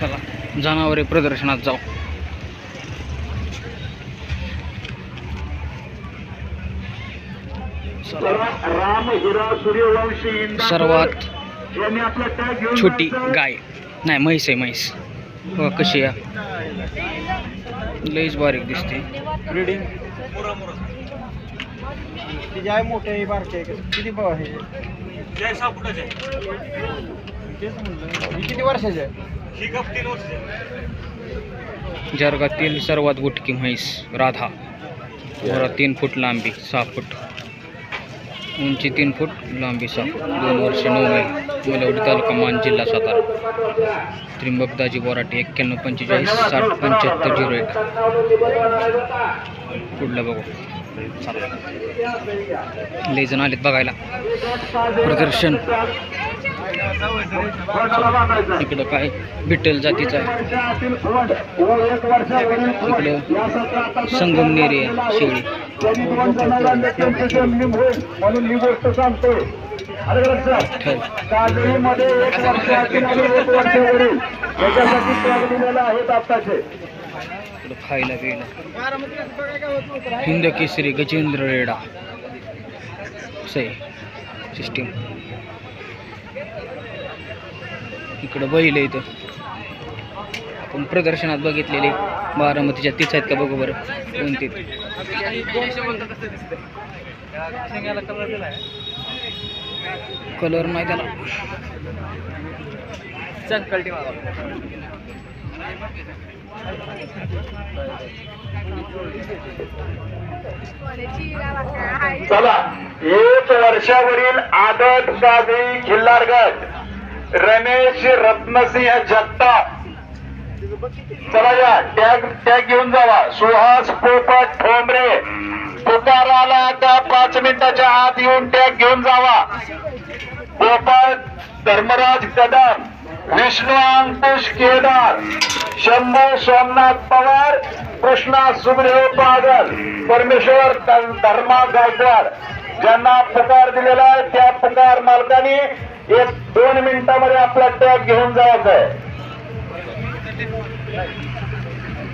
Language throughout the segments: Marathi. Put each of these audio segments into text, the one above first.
चला जनावरे प्रदर्शनात जाऊ. चला. राम हिरा सूर्यवंशी इंदा सर्वात यांनी आपला टॅग घेऊन छोटी. गाय. नाही म्हैस आहे म्हैस. कशी आहे. लईच बारीक दिसते. ब्रिडिंग मोठे आहे? किती आहे ही जर्गातील सर्वात गुटकी म्हैस राधा. वर तीन फूट लांबी सहा फूट. उंची तीन फूट लांबी सहा फूट. दोन वर्ष नऊ महिने. मुलवडी तालुका मान जिल्हा सातारा. त्रिंबकदाजी बोराटे एक्क्याण्णव पंचेचाळीस साठ पंच्याहत्तर झिरो एक. पुढलं बघू. चला लय जण आलेत बघायला. प्रदर्शन? इकडं काय बिट्टल जातीचं. इकडं संगमनेर आहे, शेळी. म्हणून ही गोष्ट सांगतो काजळीमध्ये एक आणि एक याच्यासाठी आहेत आत्ताचे खायला प्यायला हिंद केसरी गजेंद्र रेडा. सिस्टीम इकडं बैल आहे इथं. आपण प्रदर्शनात बघितलेले बारामतीच्या तीच आहेत का बघू बरं. कोणते? ते. कलर नाही त्याला. चला एक वर्षावरील आदत गावी खिल्लारगड. रमेश रत्नसिंह जगताप. चला या टॅग टॅग घेऊन जावा. सुहास पोपट ठोंबरे. पुकाराला आता पाच मिनिटाच्या आत येऊन टॅग घेऊन जावा. पोपट धर्मराज कदम विष्णू अंकुश केदार शंभू सोमनाथ पवार कृष्णा सुखदेव पागल परमेश्वर धर्मा गायकवाड. ज्यांना पुकार दिलेला आहे त्या पुकार मालकाने एक दोन मिनिटामध्ये आपला टॅग घेऊन जायचा आहे.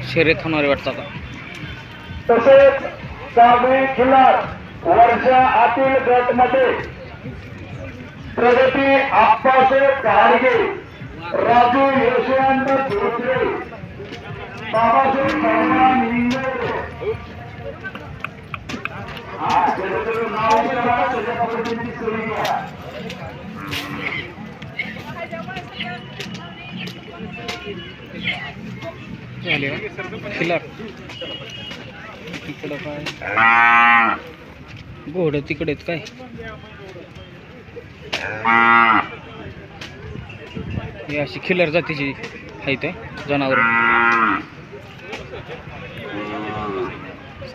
शर्यत होणारे वाटतं तसेच सागरी खिल्लार वर्षा आतील गटमध्ये प्रगती आप्पासाहेब घाडगे राजू यशवंत धोत्रे बाबासाहेब भगवान हा, त्याचं नाव विचारा, खिलार तिकडं काय घोडं तिकडे काय? हे अशी खिलर जातीची आहेत जनावर.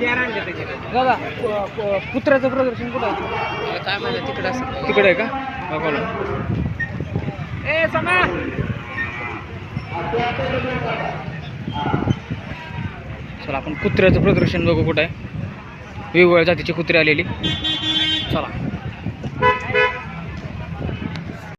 दादा कुत्र्याचं प्रदर्शन कुठं आहे? काय म्हणलं तिकडं असं. तिकडे आहे का? बघा ए समा! चला आपण कुत्र्याचं प्रदर्शन बघू कुठं आहे. वेगवेगळ्या जातीची कुत्रे आलेली. चला.